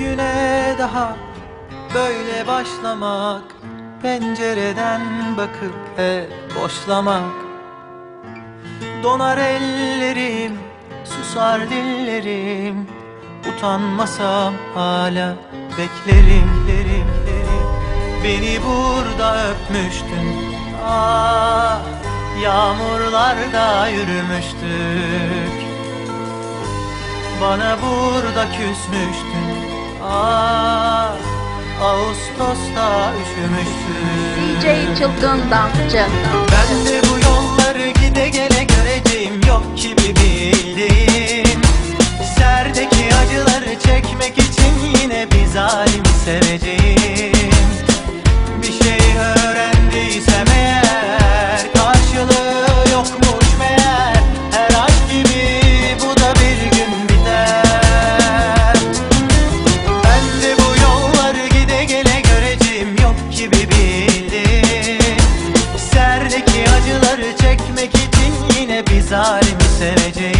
güne daha böyle başlamak Pencereden bakıp hep boşlamak. Donar ellerim, susar dillerim Utanmasam hala beklerim, derim, derim Beni burada öpmüştün Ah, yağmurlarda yürümüştük Bana burada küsmüştün Ah, Ağustos'ta üşümüştün DJ Çılgın Dansçı. Ben de bu yolları gide gele göreceğim. Yok ki bir zalimi seveceğim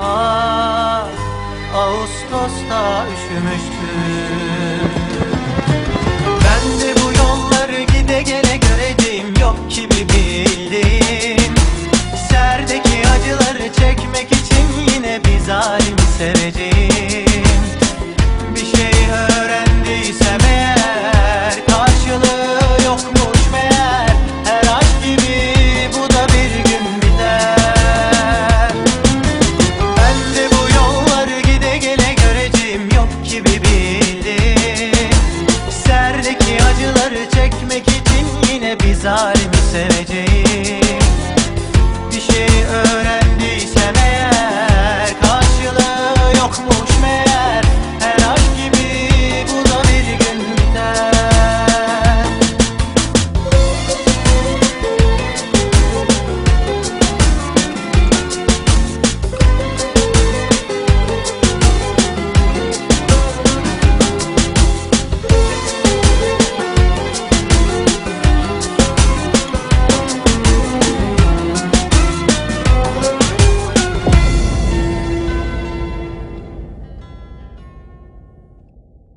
Ah, Ağustos'ta üşümüştün Ben de bu yolları gide gele göreceğim Yok ki bir bildiğim Serdeki acıları çekmek için yine bir zalimi seveceğim